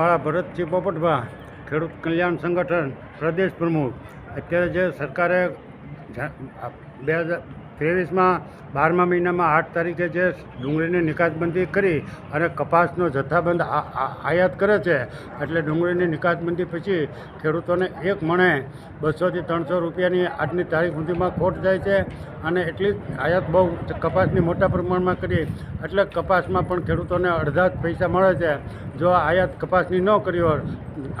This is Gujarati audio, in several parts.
મારા ભરતસિંહ પોપટભા ખેડૂત કલ્યાણ સંગઠન પ્રદેશ પ્રમુખ. અત્યારે જે સરકારે બે હજાર ત્રેવીસમાં, બારમા મહિનામાં આઠ તારીખે જે ડુંગળીની નિકાસબંધી કરી અને કપાસનો જથ્થાબંધ આયાત કરે છે, એટલે ડુંગળીની નિકાસબંધી પછી ખેડૂતોને એક મણે બસોથી ત્રણસો રૂપિયાની આજની તારીખ સુધીમાં ખોટ જાય છે અને એટલી જ આયાત બહુ કપાસની મોટા પ્રમાણમાં કરી, એટલે કપાસમાં પણ ખેડૂતોને અડધા જ પૈસા મળે છે. જો આયાત કપાસની ન કરી હોય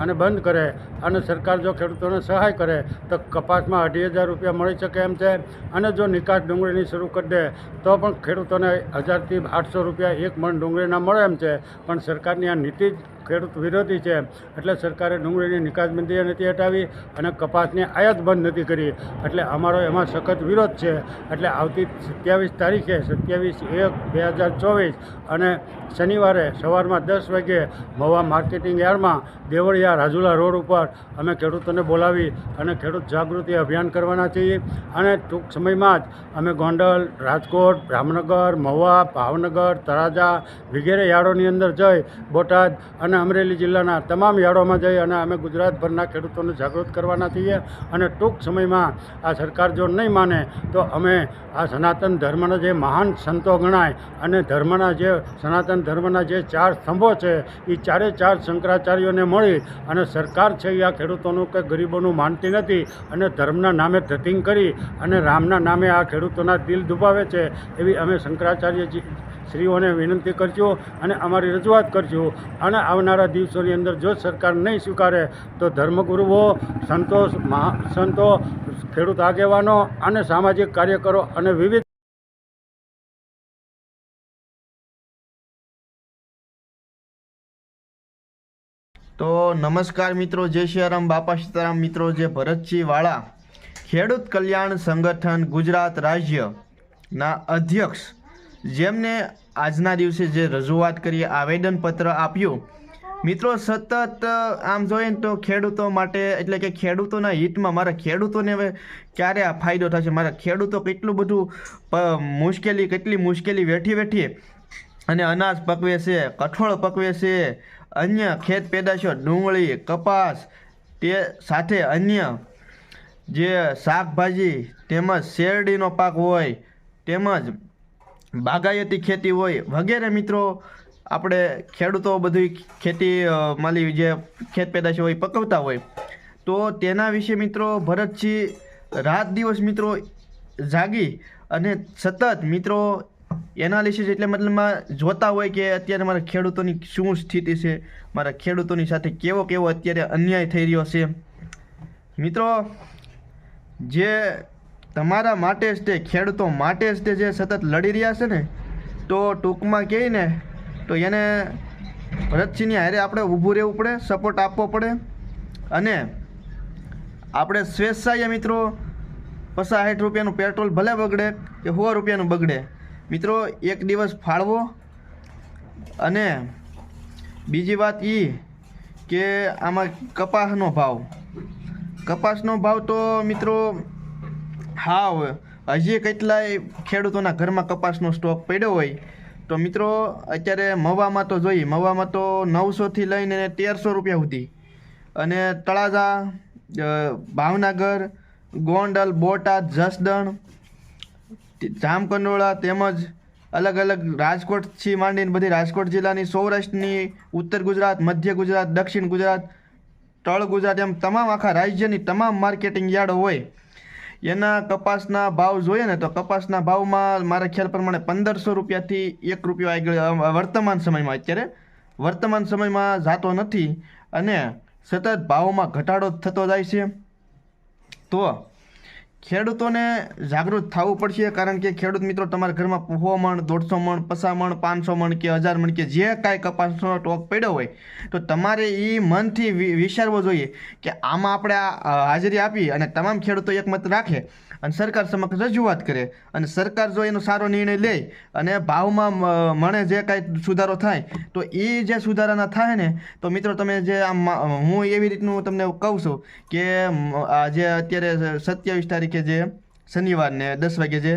અને બંધ કરે અને સરકાર જો ખેડૂતોને સહાય કરે, તો કપાસમાં અઢી હજાર રૂપિયા મળી શકે એમ છે. અને જો નિકાસ ડુંગળીની શરૂ કરી દે, તો પણ ખેડૂતોને હજારથી આઠસો રૂપિયા એક મણ ડુંગળીના મળે એમ છે. પણ સરકારની આ નીતિ જ ખેડૂત વિરોધી છે. એટલે સરકારે ડુંગળીની નિકાસબંધી નથી હટાવી અને કપાસની આયાત બંધ નથી કરી. એટલે અમારો એમાં સખત વિરોધ છે. એટલે આવતી સત્યાવીસ તારીખે, સત્યાવીસ એક બે હજાર ચોવીસ અને શનિવારે સવારમાં દસ વાગ્યે મવા માર્કેટિંગ યાર્ડમાં દેવળિયા રાજુલા રોડ ઉપર અમે ખેડૂતોને બોલાવી અને ખેડૂત જાગૃતિ અભિયાન કરવાના છીએ. અને ટૂંક સમયમાં જ અમે ગોંડલ, રાજકોટ રામનગર મહુવા, ભાવનગર, તળાજા વગેરે યાર્ડોની અંદર જઈ બોટાદ અને અમરેલી જિલ્લાના તમામ યાર્ડોમાં જઈ અને અમે ગુજરાતભરના ખેડૂતોને જાગૃત કરવાના છીએ અને ટૂંક સમયમાં આ સરકાર જો નહીં માને, તો અમે આ સનાતન ધર્મના જે મહાન સંતો ગણાય અને ધર્મના જે સનાતન ધર્મના જે ચાર સ્તંભો છે એ ચારે ચાર શંકરાચાર્યોને મળી અને સરકાર છે એ આ ખેડૂતોનું કે ગરીબોનું માનતી નથી અને ધર્મના નામે ધતિંગ કરી અને રામના નામે આ ખેડૂતોના દિલ દુભાવે છે, એવી અમે શંકરાચાર્યજી શ્રીઓને વિનંતી કરજો અને અમારી રજૂઆત કરજો. અને આવનારા દિવસોની અંદર જો સરકાર નહીં સ્વીકારે તો ધર્મગુરુઓ, સંતો સંતો, ખેડૂત આગેવાનો અને સામાજિક કાર્યકરો અને વિવિધ તો નમસ્કાર મિત્રો, જય સિયારામ બાપા સીતારામ મિત્રો, જે ભરતજી વાળા ખેડૂત કલ્યાણ સંગઠન ગુજરાત રાજ્યના અધ્યક્ષ જેમને આજના દિવસે જે રજૂઆત કરી આવેદનપત્ર આપ્યું. મિત્રો, સતત આમ જોઈએ ને તો ખેડૂતો માટે, એટલે કે ખેડૂતોના હિતમાં, મારા ખેડૂતોને હવે ક્યારે આ ફાયદો થશે? મારા ખેડૂતો કેટલું બધું મુશ્કેલી, કેટલી મુશ્કેલી વેઠી વેઠી અને અનાજ પકવે છે, કઠોળ પકવે છે, અન્ય ખેત પેદાશો, ડુંગળી, કપાસ, તે સાથે અન્ય જે શાકભાજી તેમજ શેરડીનો પાક હોય, તેમજ બાગાયતી ખેતી હોય વગેરે મિત્રો, આપણે ખેડૂતો બધી ખેતી માલી જે ખેત પેદાશો હોય પકવતા હોય. તો તેના વિશે મિત્રો ભરતસિંહ રાત દિવસ મિત્રો જાગી અને સતત મિત્રો એનાલિસિસ એટલે મતલબમાં જોતા હોય કે અત્યારે મારા ખેડૂતોની શું સ્થિતિ છે, મારા ખેડૂતોની સાથે કેવો કેવો અત્યારે અન્યાય થઈ રહ્યો છે. મિત્રો, જે તમારા માટે જ તે ખેડૂતો માટે જ તે જે સતત લડી રહ્યા છે ને, તો ટૂંકમાં કહે ને તો એને ભરતસિંહની હારે આપણે ઊભું રહેવું પડે સપોર્ટ આપવો પડે. અને આપણે સ્વેચ્છાએ મિત્રો પચાસ રૂપિયાનું પેટ્રોલ ભલે બગડે કે સો રૂપિયાનું બગડે, મિત્રો એક દિવસ ફાળવો. અને બીજી વાત એ કે આમાં કપાસનો ભાવ. કપાસનો ભાવ તો મિત્રો હાવ. હજી કેટલાય ખેડૂતોના ઘરમાં કપાસનો સ્ટોક પડ્યો હોય, તો મિત્રો, અત્યારે મવામાં તો જોઈએ, મવામાં તો નવસોથી લઈને તેરસો રૂપિયા સુધી. અને તળાજા ભાવનગર, ગોંડલ, બોટાદ, જસદણ જામકંડોળા તેમજ અલગ અલગ રાજકોટથી માંડીને બધી રાજકોટ જિલ્લાની, સૌરાષ્ટ્રની, ઉત્તર ગુજરાત, મધ્ય ગુજરાત, દક્ષિણ ગુજરાત, તળ ગુજરાત એમ તમામ આખા રાજ્યની તમામ માર્કેટિંગ યાર્ડો હોય. એના કપાસના ભાવ જોઈએ ને તો કપાસના ભાવમાં મારા ખ્યાલ પ્રમાણે પંદરસો રૂપિયાથી એક રૂપિયો ગયો વર્તમાન સમયમાં અત્યારે. વર્તમાન સમયમાં જાતો નથી અને સતત ભાવમાં ઘટાડો થતો જાય છે. તો ખેડૂતોને જાગૃત થવું પડશે, કારણ કે ખેડૂત મિત્રો તમારા ઘરમાં પોહો મણ, દોઢસો મણ પચાસ મણ, પાંચસો મણ કે હજાર મણ કે જે કાંઈ કપાસનો ટોક પડ્યો હોય, તો તમારે એ મનથી વિચારવો જોઈએ કે આમાં આપણે હાજરી આપી અને તમામ ખેડૂતો એકમત રાખે. અને સરકાર સમક્ષ રજૂઆત કરે. અને સરકાર જો એનો સારો નિર્ણય લે અને ભાવમાં મને જે કાંઈ સુધારો થાય, તો એ જે સુધારાના થાય ને, તો મિત્રો તમે જે આમ હું એવી રીતનું તમને કહું છું કે આ જે અત્યારે સત્યાવીસ તારીખે જે શનિવારને દસ વાગે જે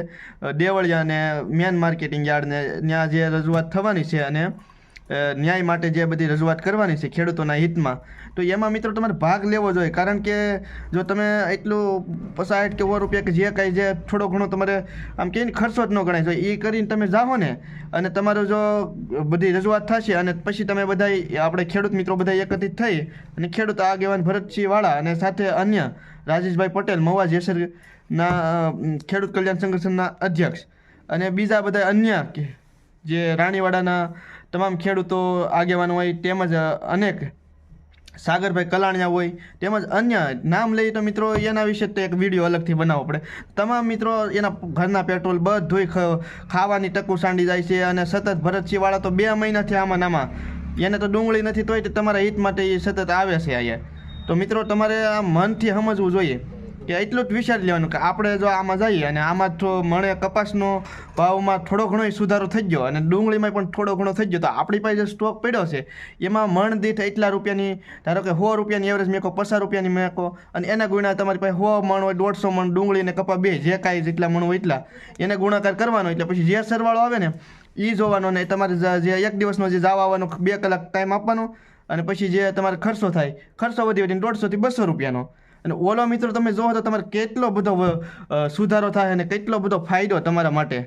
દેવળિયા ને મેન માર્કેટિંગ યાર્ડને ત્યાં જે રજૂઆત થવાની છે અને ન્યાય માટે જે બધી રજૂઆત કરવાની છે ખેડૂતોના હિતમાં, તો એમાં મિત્રો તમારે ભાગ લેવો જોઈએ. કારણ કે જો તમે એટલું પસાઠ કે સો રૂપિયા કે જે કાંઈ જે થોડો ઘણો તમારે આમ કે ખર્ચો જ ન ગણાય. તો એ કરીને તમે જાઓ ને, અને તમારો જો બધી રજૂઆત થશે અને પછી તમે બધા આપણે ખેડૂત મિત્રો બધા એકત્રિત થઈ અને ખેડૂત આગેવાન ભરતસિંહવાળા અને સાથે અન્ય રાજેશભાઈ પટેલ મવા જેસરના ખેડૂત કલ્યાણ સંગઠનના અધ્યક્ષ અને બીજા બધા અન્ય જે રાણીવાડાના તમામ ખેડૂતો આગેવાન હોય, તેમજ અનેક સાગરભાઈ કલાણિયા હોય, તેમજ અન્ય નામ લઈએ તો મિત્રો એના વિશે તો એક વીડિયો અલગથી બનાવવો પડે. તમામ મિત્રો એના ઘરના પેટ્રોલ બધુંય ખાવાની ટકું સાંડી જાય છે અને સતત ભરતસિંહવાળા તો બે મહિનાથી આમાં નામાં એને તો ડુંગળી નથી તોય તમારા હિત માટે એ સતત આવે છે અહીંયા. તો મિત્રો તમારે આ મનથી સમજવું જોઈએ. કે એટલું જ વિચારી લેવાનું કે આપણે જો આમાં જઈએ અને આમાં તો મણે કપાસનો ભાવમાં થોડો ઘણો સુધારો થઈ ગયો અને ડુંગળીમાં પણ થોડો ઘણો થઈ ગયો, તો આપણી પાસે જે સ્ટોક પડ્યો છે, એમાં મણ દીઠ એટલા રૂપિયાની, ધારો કે સો રૂપિયાની એવરેજ મેકો પચાસ રૂપિયાની મેકો અને એના ગુણા તમારી પાસે સો મણ હોય, દોઢસો મણ, ડુંગળી અને કપા બે, જે કાંઈ જેટલા મણ હોય એટલા. એને ગુણાકાર કરવાનો, એટલે પછી જે સરવાળો આવે ને એ જોવાનો ને તમારે જે એક દિવસનો જે જવા આવવાનો, બે કલાક ટાઈમ આપવાનો, અને પછી જે તમારે ખર્ચો થાય, ખર્ચો વધી વધીને દોઢસોથી બસો રૂપિયાનો. અને ઓલો મિત્રો તમે જોવો તો તમારે કેટલો બધો સુધારો થાય અને કેટલો બધો ફાયદો તમારા માટે.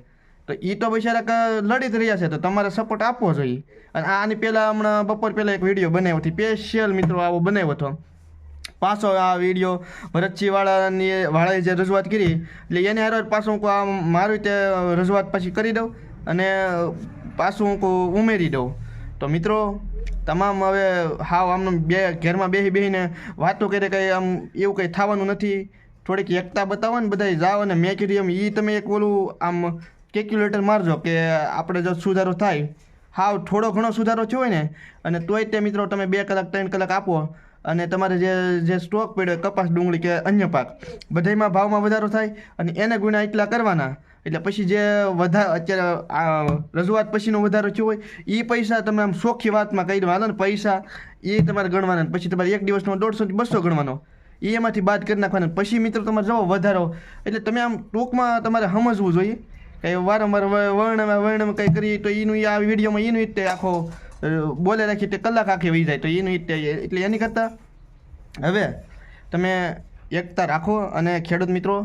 તો એ તો બિચારા લડી જ રહ્યા છે, તો તમારે સપોર્ટ આપવો જોઈએ. અને આની પહેલાં હમણાં બપોર પહેલાં એક વીડિયો બનાવ્યો હતો સ્પેશિયલ મિત્રો આવો બનાવ્યો હતો. પાછો આ વીડિયો ભરતસિંહવાળાની વાળાએ જે રજૂઆત કરી, એટલે એને હારો પાછો હું આ મારી રીતે રજૂઆત પાછી કરી દઉં અને પાછું હું ઉમેરી દઉં. તો મિત્રો તમામ હવે હાવ આમ બે ઘરમાં બેસી બેસીને વાતો કરે કંઈ આમ એવું કંઈ થવાનું નથી. થોડીક એકતા બતાવો ને બધાય જાઓ અને મેં કીધું એમ એ તમે એક ઓલું આમ કેલ્ક્યુલેટર મારજો કે આપણે જો સુધારો થાય. હાવ થોડો ઘણો સુધારો થયો હોય ને, અને તોય તે મિત્રો તમે બે કલાક, ત્રણ કલાક આપો. અને તમારે જે જે સ્ટોક પડ્યો કપાસ ડુંગળી કે અન્ય પાક, બધાયમાં ભાવમાં વધારો થાય અને એને ગુણ્યા એટલા કરવાના. એટલે પછી જે વધારે, અત્યારે રજૂઆત પછીનો વધારો થયો હોય એ પૈસા તમે આમ સોખી વાતમાં કહી દો હાલો ને, પૈસા એ તમારે ગણવાના પછી તમારે એક દિવસનો દોઢસોથી બસો ગણવાનો. એ એમાંથી બાદ કરી નાખવાના પછી મિત્રો તમારે જવો વધારો. એટલે તમે આમ ટૂંકમાં તમારે સમજવું જોઈએ. કંઈ વારંવાર વર્ણ વર્ણમાં કંઈ કરીએ તો એનું આ વિડીયોમાં એનું રીતે આખો બોલે રાખી તે કલાક આખી વહી જાય તો એનું રીતે એટલે એની કરતાં હવે તમે એકતા રાખો અને ખેડૂત મિત્રો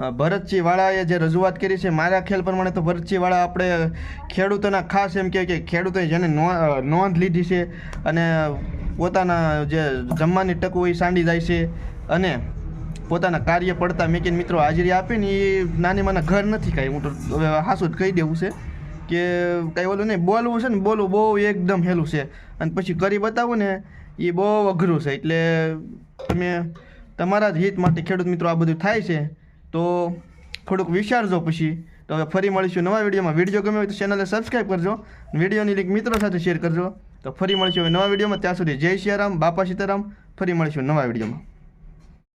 અ, ભરતસિંહ વાળાએ જે રજૂઆત કરી છે મારા ખ્યાલ પ્રમાણે તો ભરતસિંહ વાળા આપણે ખેડૂતોના ખાસ એમ કહે કે ખેડૂતોએ જેને નોંધ લીધી છે અને પોતાના જે જમવાની તક એ સાંડી જાય છે અને પોતાના કાર્ય પડતા મેકીન મિત્રો હાજરી આપે ને એ નાની માના ઘર નથી કાંઈ. હું તો હવે હાસું જ કહી દેવું છે કે કાંઈ ઓલું નહીં બોલવું છે ને બોલવું બહુ એકદમ હેલું છે. અને પછી કરી બતાવું ને એ બહુ અઘરું છે. એટલે તમે તમારા જ હિત માટે ખેડૂત મિત્રો આ બધું થાય છે. તો થોડુંક વિચારજો પછી. તો હવે ફરી મળીશું નવા વિડીયોમાં. વીડિયો ગમે હોય તો ચેનલને સબસ્ક્રાઈબ કરજો વિડીયોની લિંક મિત્રો સાથે શેર કરજો. તો ફરી મળીશું હવે નવા વિડીયોમાં. ત્યાં સુધી જય સિયારામ બાપા સીતારામ. ફરી મળીશું નવા વિડીયોમાં.